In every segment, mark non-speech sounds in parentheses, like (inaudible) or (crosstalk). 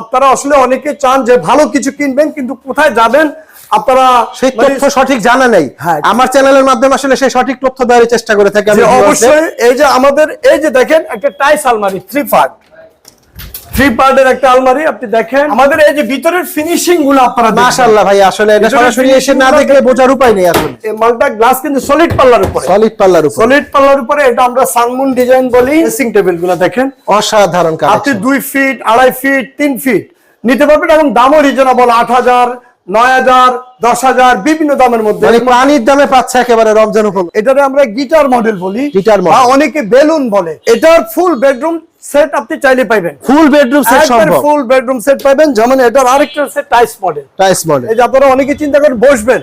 আপনারা আসলে অনেকে চান যে ভালো কিছু কিনবেন কিন্তু কোথায় যাবেন আপনারা সেই মানে তথ্য সঠিক জানা নেই হ্যাঁ। আমার চ্যানেলের মাধ্যমে আসলে সেই সঠিক তথ্য দেওয়ার চেষ্টা করে থাকি। অবশ্যই এই যে আমাদের এই যে দেখেন একটা টাইস আলমারি থ্রি পার্ট থ্রি পার্টের একটা আলমারি আপনি দেখেন। আমাদের এই যে ভিতরের ফিনিশিংগুলো আপনারা মাশাআল্লাহ ভাই আসলে এটা সরাসরি এসে না দেখলে বোঝার উপায় নেই আসলে। এই মালটা গ্লাস কিন্তু সলিড পাল্লার উপরে। সলিড পাল্লার উপর। সলিড পাল্লার উপরে এটা আমরা সানমুন ডিজাইন বলি। ড্রেসিং টেবিলগুলো দেখেন। অসাধারণ আপনি দুই ফিট আড়াই ফিট তিন ফিট নিতে পারবেন এবং দামও রিজনেবল আট হাজার নয় হাজার দশ হাজার বিভিন্ন দামের মধ্যে। মানে পানির দামে পাচ্ছে একেবারে রমজান উপলক্ষে। এটারে আমরা গিটার মডেল বলি। Model। অনেকে বেলুন বলে। এটার ফুল বেডরুম সেট আপনি চাইলে পাইবেন। ফুল বেডরুম সেট সম্ভব। ফুল বেডরুম সেট পাইবেন যেমন এটার আরেকটা সেট টাইস মডেল টাইস মডেল এই যে আপনারা অনেকে চিন্তা করেন বসবেন।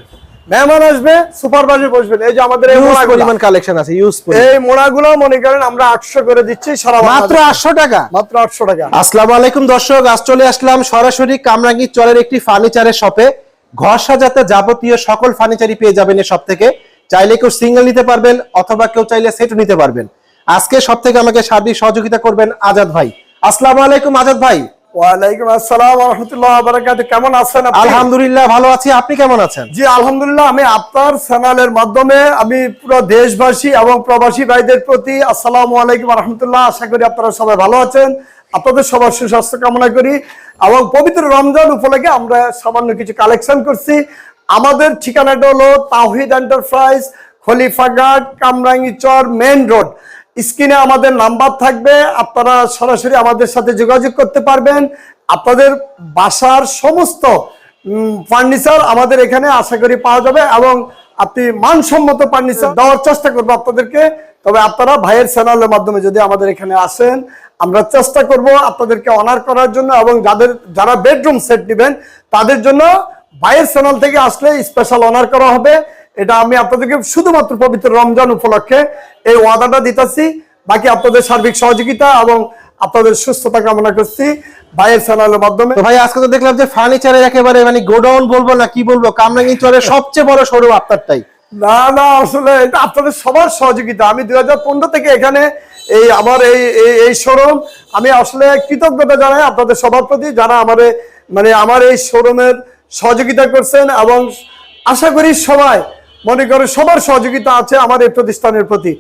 মেহমান আসবে সুপারভাইজার বসবেন। এই যে আমাদের এই মোড়াগুলা। কালেকশন আছে ইউজ এই মোড়াগুলো মনে করেন আমরা আটশো করে দিচ্ছি সারা মাত্র বাংলাদেশে। আটশো টাকা? মাত্র আটশো টাকা। আসসালামু আলাইকুম দর্শক আজ চলে আসলাম সরাসরি কামরাঙ্গি চরের একটি ফার্নিচারের শপে ঘর সাজাতে যাবতীয় সকল ফার্নিচারই পেয়ে যাবেন এই শপ থেকে। চাইলে কেউ সিঙ্গেল নিতে পারবেন অথবা কেউ চাইলে সেটও নিতে পারবেন। আজকে সব থেকে আমাকে সার্বিক সহযোগিতা করবেন আজাদ ভাই। আসসালামু আলাইকুম আজাদ ভাই। ওয়ালাইকুম আসসালাম রহমতুল্লাহ বারাকাত কেমন আছেন আলহামদুলিল্লাহ ভালো আছি। আপনি কেমন আছেন? জি আলহামদুলিল্লাহ আমি আপনার চ্যানেলের মাধ্যমে আমি পুরো দেশবাসী এবং প্রবাসী ভাইদের প্রতি আসসালামু আলাইকুম রহমতুল্লাহ আশা করি আপনারা সবাই ভালো আছেন। আপনাদের সবার সুস্বাস্থ্য কামনা করি এবং পবিত্র রমজান উপলক্ষে আমরা সামান্য কিছু কালেকশন করছি। আমাদের ঠিকানাটা হলো Tahid enterprise Khalifaghat Kamrangi Char main road. স্ক্রিনে আমাদের নাম্বার থাকবে, আপনারা সরাসরি আমাদের সাথে যোগাযোগ করতে পারবেন। আপনাদের বাসার সমস্ত ফার্নিচার আমাদের এখানে আশা করি পাওয়া যাবে এবং আপনি মানসম্মত ফার্নিচার দেওয়ার চেষ্টা করব আপনাদেরকে। তবে আপনারা ভাইয়ের চ্যানেলের মাধ্যমে যদি আমাদের এখানে আসেন, আমরা চেষ্টা করব আপনাদেরকে অনার করার জন্য এবং যাদের, যারা বেডরুম সেট নেবেন, তাদের জন্য ভাইয়ের চ্যানেল থেকে আসলে স্পেশাল অনার করা হবে। এটা আমি আপনাদেরকে শুধুমাত্র পবিত্র রমজান উপলক্ষে এই ওয়াদাটা দিতেছি। বাকি আপনাদের সার্বিক সহযোগিতা এবং আপনাদের সুস্থতা কামনা করছি ভাইয়ের চ্যানেলের মাধ্যমে। ভাই আজকে তো দেখলাম যে ফার্নিচারের একেবারে মানে গোডাউন বলব না কি বলব কামরাঙ্গি চরের সবচেয়ে বড় শোরুম আপনারটাই। না না আসলে এটা আপনাদের সবার সহযোগিতা। আমি দুই হাজার পনেরো থেকে এখানে এই আমার এই এই- এই শোরুম আমি আসলে কৃতজ্ঞতা জানাই আপনাদের সবার প্রতি যারা আমার মানে আমার এই শোরুমের সহযোগিতা করছেন এবং আশা করি সবাই মনে করে সবার সহযোগিতা আছে আমার এই প্রতিষ্ঠানের প্রতি।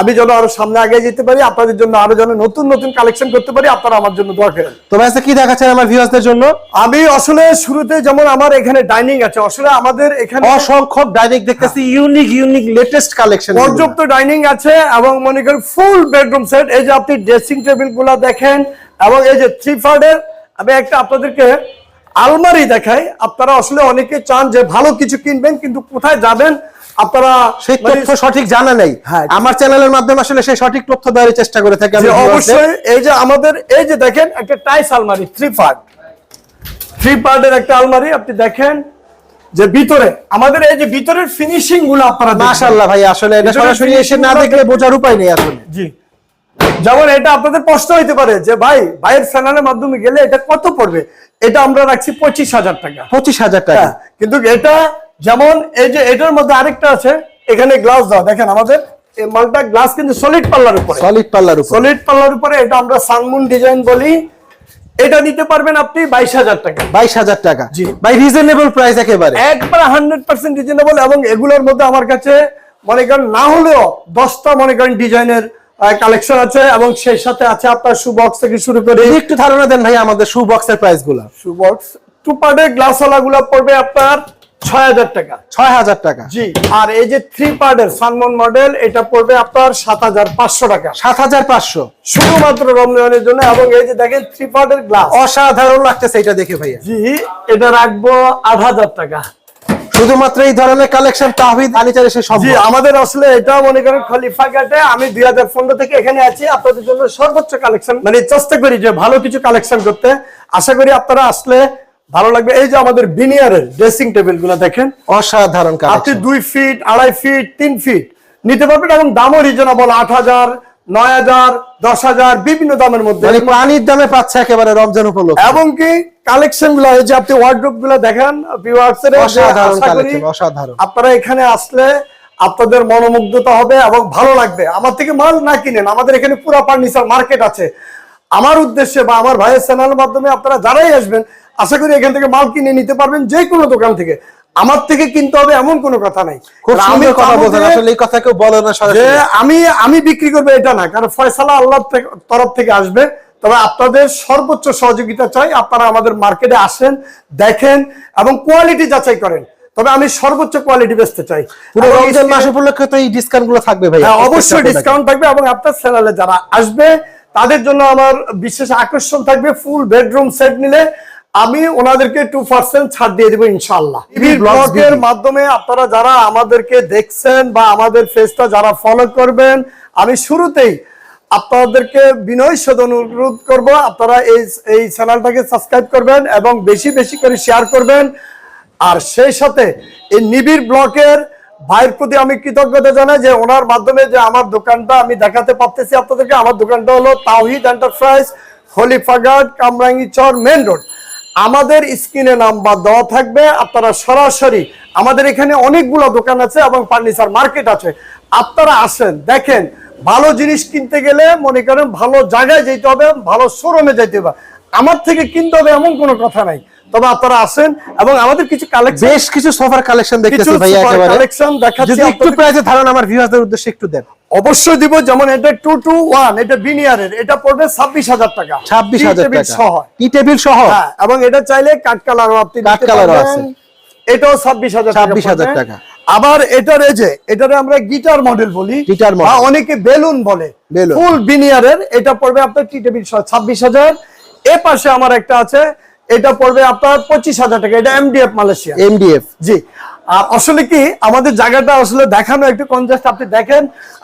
আমি যেন আরও সামনে আগে যেতে পারি আপনাদের জন্য আরও যেন নতুন নতুন কালেকশন করতে পারি আপনারা আমার জন্য দোয়া করেন। তো ভাই আজকে কি দেখাচ্ছেন আমার ভিউয়ার্সদের জন্য? আমি আসলে শুরুতে যেমন আমার এখানে ডাইনিং আছে আসলে আমাদের এখানে অসংখ্য ডাইনিং দেখতেছি ইউনিক ইউনিক লেটেস্ট কালেকশন পর্যাপ্ত ডাইনিং আছে এবং মনে করেন ফুল বেডরুম সেট এই যে আপনি ড্রেসিং টেবিলগুলা দেখেন এবং এই যে থ্রি ফার্ডের আমি একটা আপনাদেরকে আলমারি দেখায় আপনারা আসলে অনেকে চান যে ভালো কিছু কিনবেন কিন্তু কোথায় যাবেন? আপনারা সেই মানে তথ্য সঠিক জানা নেই। হ্যাঁ। আমার চ্যানেলের মাধ্যমে আসলে সেই সঠিক তথ্য দেওয়ার চেষ্টা করে থাকি অবশ্যই এই যে আমাদের এই যে দেখেন একটা টাইস আলমারি থ্রি পার্ট থ্রি পার্টের একটা আলমারি আপনি দেখেন যে ভিতরে আমাদের এই যে ভিতরের ফিনিশিংগুলো আপনারা। মাশাআল্লাহ ভাই আসলে এটা সরাসরি এসে না দেখলে বোঝার উপায় নেই আসলে। জি। যেমন এটা আপনাদের প্রশ্ন হইতে পারে যে ভাই ভাইয়ের চ্যানেলের মাধ্যমে গেলে এটা কত পড়বে? এটা আমরা রাখছি পঁচিশ হাজার টাকা। পঁচিশ হাজার টাকা। হ্যাঁ, কিন্তু এটা যেমন এই যে এটার মধ্যে আরেকটা আছে এখানে গ্লাস দাও দেখেন আমাদের এই মালটা গ্লাস কিন্তু সলিড পাল্লার উপরে। সলিড পাল্লার উপর। সলিড পাল্লার উপরে এটা আমরা সানমুন ডিজাইন বলি। এটা নিতে পারবেন আপনি বাইশ হাজার টাকা। বাইশ হাজার টাকা। জি। ভাই রিজনেবল প্রাইস একেবারে। একবার হান্ড্রেড পার্সেন্ট রিজনেবল এবং এগুলোর মধ্যে আমার কাছে মনে করেন না হলেও দশটা মনে করেন ডিজাইনের কালেকশন আছে এবং সেই সাথে আছে আপনার শু বক্স থেকে শুরু করে একটু ধারণা দেন ভাই আমাদের শু বক্সের প্রাইসগুলা। শু বক্স টু পার্টের গ্লাসগুলো পড়বে আপনার ছয় হাজার টাকা। ছয় হাজার টাকা। জি আর এই যে থ্রি পার্টের সানমন মডেল এটা পড়বে আপনার সাত হাজার পাঁচশো টাকা। সাত হাজার পাঁচশো। শুধুমাত্র রমজানের জন্য এবং এই যে দেখেন থ্রি পার্টের গ্লাস অসাধারণ লাগতেছে এটা দেখে ভাইয়া। জি এটা রাখব আট হাজার টাকা। শুধুমাত্র এই ধরনের কালেকশন তাহিদ ফার্নিচার এসে জি সম্ভব আমাদের আসলে এটা মনে করেন খলিফা ঘাটে। আমি দুই হাজার পনেরো থেকে এখানে আছি। আপনাদের জন্য সর্বোচ্চ কালেকশন মানে চেষ্টা করি যে ভালো কিছু কালেকশন করতে। আশা করি আপনারা আসলে ভালো লাগবে। এই যে আমাদের বিনিয়ারের ড্রেসিং টেবিলগুলো দেখেন। অসাধারণ আপনি দুই ফিট আড়াই ফিট তিন ফিট নিতে পারবেন এবং দামও রিজনেবল আট হাজার। নয় হাজার দশ হাজার বিভিন্ন দামের মধ্যে। মানে পানির দামে পাচ্ছে একেবারে রমজান উপলক্ষে। এবং কি কালেকশনগুলো যে আপনি ওয়ার্ড্রোপগুলো দেখেন আপনারা এখানে আসলে আপনাদের মনোমুগ্ধতা হবে এবং ভালো লাগবে। আমার থেকে মাল না কিনেন আমাদের এখানে পুরো ফার্নিচার মার্কেট আছে। আমার উদ্দেশ্যে বা আমার ভাইয়ের চ্যানেলের মাধ্যমে আপনারা যারাই আসবেন আশা করি এখান থেকে মাল কিনে নিতে পারবেন যে কোনো দোকান থেকে। আমার থেকে কিনতে হবে এমন কোনো কথা নাই। আমি কথা বলছেন আসলে এই কথা কেউ বলে না যে আমি আমি বিক্রি করব এটা না কারণ ফয়সালা আল্লাহর তরফ থেকে আসবে। তবে আপনাদের সর্বোচ্চ সহযোগিতা চাই আপনারা আমাদের মার্কেটে আসেন দেখেন এবং কোয়ালিটি যাচাই করেন। তবে আমি সর্বোচ্চ কোয়ালিটি বেচতে চাই। পুরো রমজান মাস উপলক্ষে তো এই ডিসকাউন্টগুলো থাকবে ভাই। হ্যাঁ, অবশ্যই ডিসকাউন্ট থাকবে এবং আপনার চ্যানেলে যারা আসবে তাদের জন্য আমার বিশেষ আকর্ষণ থাকবে ফুল বেডরুম সেট নিলে। আমি ওনাদেরকে টু পার্সেন্ট ছাড় দিয়ে দেবো ইনশাল্লাহ ব্লগের মাধ্যমে আপনারা যারা আমাদেরকে দেখছেন বা আমাদের ফেসটা যারা ফলো করবেন আমি শুরুতেই আপনাদেরকে বিনয় সদ অনুরোধ করব আপনারা এই এই চ্যানেলটাকে সাবস্ক্রাইব করবেন এবং বেশি বেশি করে শেয়ার করবেন। আর সেই সাথে এই নিবিড় ব্লকের ভাইয়ের প্রতি আমি কৃতজ্ঞতা জানাই যে ওনার মাধ্যমে যে আমার দোকানটা আমি দেখাতে পারতেছি আপনাদেরকে। আমার দোকানটা হলো তাওহিদ এন্টারপ্রাইজ হলিফাগার্ড কামরাঙ্গি চর মেন রোড আমাদের স্ক্রিনে নাম্বার দেওয়া থাকবে, আপনারা সরাসরি আমাদের এখানে অনেকগুলো দোকান আছে এবং ফার্নিচার মার্কেট আছে। আপনারা আসেন, দেখেন, ভালো জিনিস কিনতে গেলে মনে করেন ভালো জায়গায় যেতে হবে, ভালো শোরুমে যেতে হবে। আমার থেকে কিনতে হবে এমন কোনো কথা নাই। তবে আপনারা আসেন এবং আমাদের কিছু কালেকশন বেশ কিছু সোফার কালেকশন দেখতেছি ভাই একেবারে। collection দেখাচ্ছি যদি একটু প্রাইসে ধারণা আমার ভিউয়ারদের উদ্দেশ্যে একটু দেন। অবশ্যই দিব যেমন এটা টু টু ওয়ান এটা বিনিয়ারের এটা পড়বে ছাব্বিশ হাজার টাকা। ছাব্বিশ হাজার টি টেবিল টাকা। সহ। টি টেবিল সহ? হ্যাঁ এবং এটা চাইলে কাঠ কালারও আপনি নিতে কালারও। আছে। এটাও ছাব্বিশ হাজার 26,000 টাকা। আবার এটার এই যে এটারে আমরা গিটার মডেল বলি। গিটার মডেল অনেকে বেলুন বলে। ফুল বিনিয়ারের এটা পড়বে আপনার টি টেবিল সহ ছাব্বিশ হাজার। এ পাশে আমার একটা আছে এটা পড়বে আপনার পঁচিশ হাজার টাকা এটা এমডিএফ মালয়েশিয়া। এমডিএফ জি। আর আসলে কি আমাদের জায়গাটা আসলে দেখানো একটু কনজাস্ট আপনি দেখেন।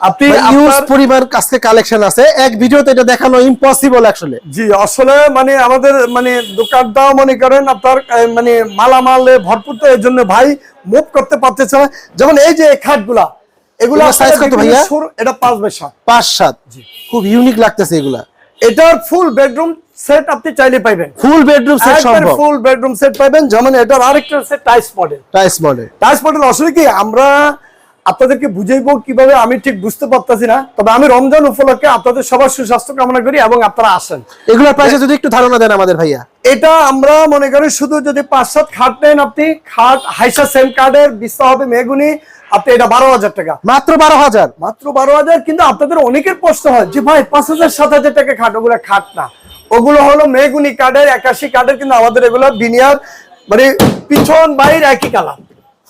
আপনি ইউজ পরিমাণ কাছে কালেকশন আছে। এক ভিডিওতে এটা দেখানো ইম্পসিবল আসলে জি আসলে মানে আমাদের মানে দোকানটাও মনে করেন আপনার মানে মালামালে ভরপুর তো এর জন্য ভাই মুভ করতে পারতেছে না। যেমন এই যে খাটগুলা এগুলো এগুলো size কত ভাইয়া? এটা পাঁচ বাই সাত পাঁচ সাত জি। খুব ইউনিক লাগতেছে এগুলা। এটার ফুল বেডরুম সেট আপনি চাইলে পাইবেন। ফুল বেডরুম সেট সম্ভব। ফুল বেডরুম সেট পাবেন যেমন এটার আরেকটা সেট টাইস মডেল টাইস মডেল টাইস মডেল আসলে কি আমরা আপনাদেরকে বুঝাইবো কীভাবে আমি ঠিক বুঝতে পারতাছি না। তবে আমি রমজান উপলক্ষে আপনাদের সবার সুস্বাস্থ্য কামনা করি এবং আপনারা আসেন। এগুলোর প্রাইসে যদি একটু ধারণা দেন আমাদের ভাইয়া। এটা আমরা মনে করি শুধু যদি পাঁচ সাত খাট নেন আপনি খাট হাইসা সেম কার্ডের বিস্তা হবে মেগুনি আপনি এটা বারো হাজার টাকা। মাত্র বারো হাজার? মাত্র বারো হাজার কিন্তু আপনাদের অনেকের প্রশ্ন হয় যে ভাই পাঁচ হাজার সাত হাজার টাকা খাট ওগুলো খাট না। ওগুলো হলো মেগুনি কার্ডের একাশি কার্ডের কিন্তু আমাদের এগুলো বিনিয়ার মানে পিছন বাইর একই কালার।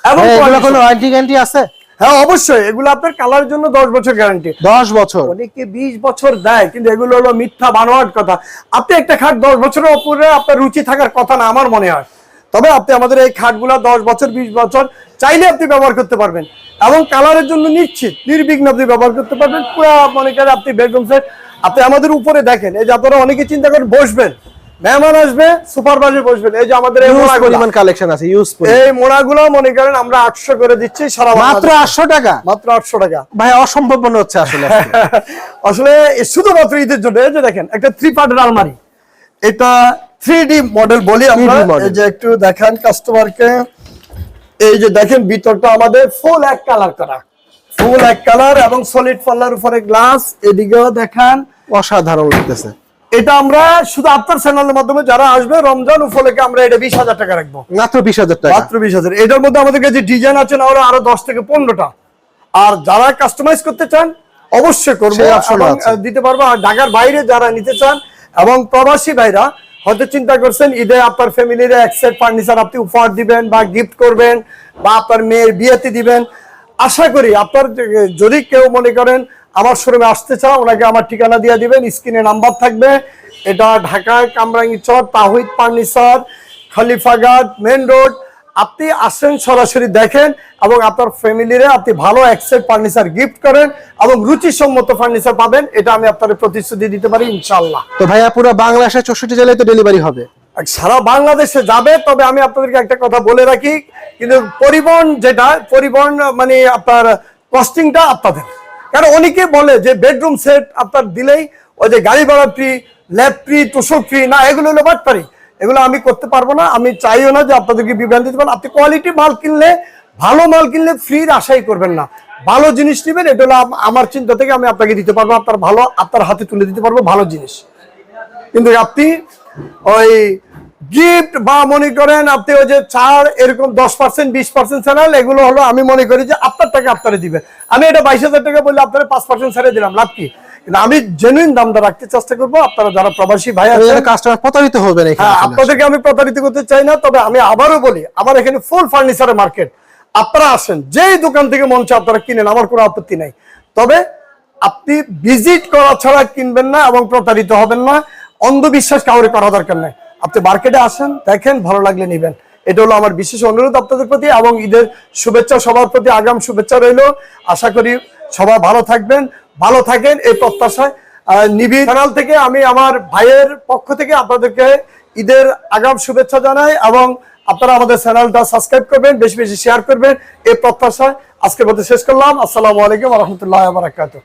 এবং ওয়ারেন্টি গ্যারান্টি আছে? হ্যাঁ অবশ্যই। এগুলো আপনার কালার জন্য দশ বছর গ্যারান্টি দশ বছর। অনেকে বিশ বছর দেয় কিন্তু এগুলো হলো মিথ্যা বানোয়াট কথা। আপনি একটা খাট দশ বছরের উপরে আপনার রুচি থাকার কথা না আমার মনে হয়। তবে আপনি আমাদের এই খাটগুলো দশ বছর বিশ বছর চাইলে আপনি ব্যবহার করতে পারবেন। এবং কালারের জন্য নিশ্চিত নির্বিঘ্ন আপনি ব্যবহার করতে পারবেন। পুরো মনে করেন আপনি বেডরুম সেট আপনি আমাদের উপরে দেখেন। এই যে আপনারা অনেকে চিন্তা করেন বসবেন। মেহমান আসবে সুপারভাইজার বসবেন। এই যে আমাদের এই ইউজ পরিমাণ কালেকশন আছে ইউজ এই মোড়াগুলো মনে করেন আমরা আটশো করে দিচ্ছি সারা মাত্র বাংলাদেশে। আটশো টাকা? মাত্র আটশো টাকা। ভাই অসম্ভব মনে হচ্ছে আসলে। (laughs) আসলে শুধুমাত্র ঈদের জন্য এই যে দেখেন একটা থ্রি পার্টের আলমারি। এটা থ্রি ডি মডেল বলি আমরা। এই যে একটু দেখান কাস্টমারকে এই যে দেখেন ভিতরটা আমাদের ফুল এক কালার করা। ফুল এক কালার এবং সলিড পাল্লার উপরে গ্লাস এদিকেও দেখান। অসাধারণ লাগতেছে। এটা আমরা শুধু আপনার চ্যানেলের মাধ্যমে যারা আসবে রমজান উপলক্ষে আমরা এটা বিশ হাজার টাকা রাখব। মাত্র বিশ হাজার টাকা। মাত্র বিশ হাজার। এটার মধ্যে আমাদের কাছে ডিজাইন আছে না হলে আরও দশ থেকে পনেরোটা। আর যারা কাস্টমাইজ করতে চান অবশ্যই করব। দিতে পারব। আর ঢাকার বাইরে যারা নিতে চান এবং প্রবাসী ভাইরা হয়তো চিন্তা করছেন ঈদে আপনার ফ্যামিলির এক সেট ফার্নিচার আপনি উপহার দিবেন বা গিফট করবেন বা আপনার মেয়ের বিয়েতে দিবেন। আশা করি আপনার যদি কেউ মনে করেন আমার শোরুমে আসতে চাও ওনাকে আমার ঠিকানা দিয়ে দিবেন স্ক্রিনে নাম্বার থাকবে। এটা ঢাকায় Kamrangi Char Tahid furniture Khalifaghat main road. আপনি আসেন সরাসরি দেখেন এবং আপনার ফ্যামিলিরে আপনি ভালো অ্যাক্সেট ফার্নিচার গিফট করেন এবং রুচিসম্মত ফার্নিচার পাবেন এটা আমি আপনার প্রতিশ্রুতি দিতে পারি ইনশাল্লাহ তো ভাইয়া পুরো বাংলাদেশের চৌষট্টি জেলায় তো ডেলিভারি হবে? সারা বাংলাদেশে যাবে তবে আমি আপনাদেরকে একটা কথা বলে রাখি কিন্তু পরিবহন যেটা পরিবহন মানে আপনার কস্টিংটা আপনাদের। কারণ অনেকে বলে যে বেডরুম সেট আপনার দিলেই ওই যে গাড়ি ভাড়া ফ্রি ল্যাব ফ্রি তোষক ফ্রি না, এগুলো হলো বাটপারি এগুলো আমি করতে পারব না, আমি চাইও না যে আপনাদেরকে বিভ্রান্তি দিতে পারেন। আপনি কোয়ালিটি মাল কিনলে, ভালো মাল কিনলে ফ্রির আশাই করবেন না। ভালো জিনিস নেবেন, এটা হলো আমার চিন্তা থেকে আমি আপনাকে দিতে পারব, আপনার ভালো, আপনার হাতে তুলে দিতে পারব ভালো জিনিস। কিন্তু আপনি ওই গিফট বা মনে করেন আপনি ওই যে ছাড় এরকম দশ পার্সেন্ট বিশ পার্সেন্ট চ্যানেল এগুলো হলো আমি মনে করি যে আপনার টাকা আপনারা দিবেন আমি এটা বাইশ হাজার টাকা বললে আপনারা পাঁচ পার্সেন্ট ছেড়ে দিলাম লাভ কি? আমি জেনুইন দামটা রাখতে চেষ্টা করব আপনারা যারা প্রবাসী ভাই আছেন কাস্টমার প্রতারিত হবেন এখানে হ্যাঁ। আপনাদেরকে আমি প্রতারিত করতে চাই না তবে আমি আবারও বলি আমার এখানে ফুল ফার্নিচারের মার্কেট আপনারা আসেন যেই দোকান থেকে মন চায় আপনারা কিনেন আমার কোনো আপত্তি নাই। তবে আপনি ভিজিট করা ছাড়া কিনবেন না এবং প্রতারিত হবেন না অন্ধবিশ্বাস কাউরে করা দরকার নাই। আপনি মার্কেটে আসেন, দেখেন, ভালো লাগলে নেবেন। এটা হলো আমার বিশেষ অনুরোধ আপনাদের প্রতি এবং ঈদের শুভেচ্ছা, সবার প্রতি আগাম শুভেচ্ছা রইল। আশা করি সবাই ভালো থাকবেন, ভালো থাকেন এই প্রত্যাশায়। নিবিড় চ্যানেল থেকে আমি আমার ভাইয়ের পক্ষ থেকে আপনাদেরকে ঈদের আগাম শুভেচ্ছা জানাই এবং আপনারা আমাদের চ্যানেলটা সাবস্ক্রাইব করবেন, বেশি বেশি শেয়ার করবেন এই প্রত্যাশায়। আজকের মধ্যে শেষ করলাম। আসসালামু আলাইকুম রহমতুল্লাহ বারাকাতুহ।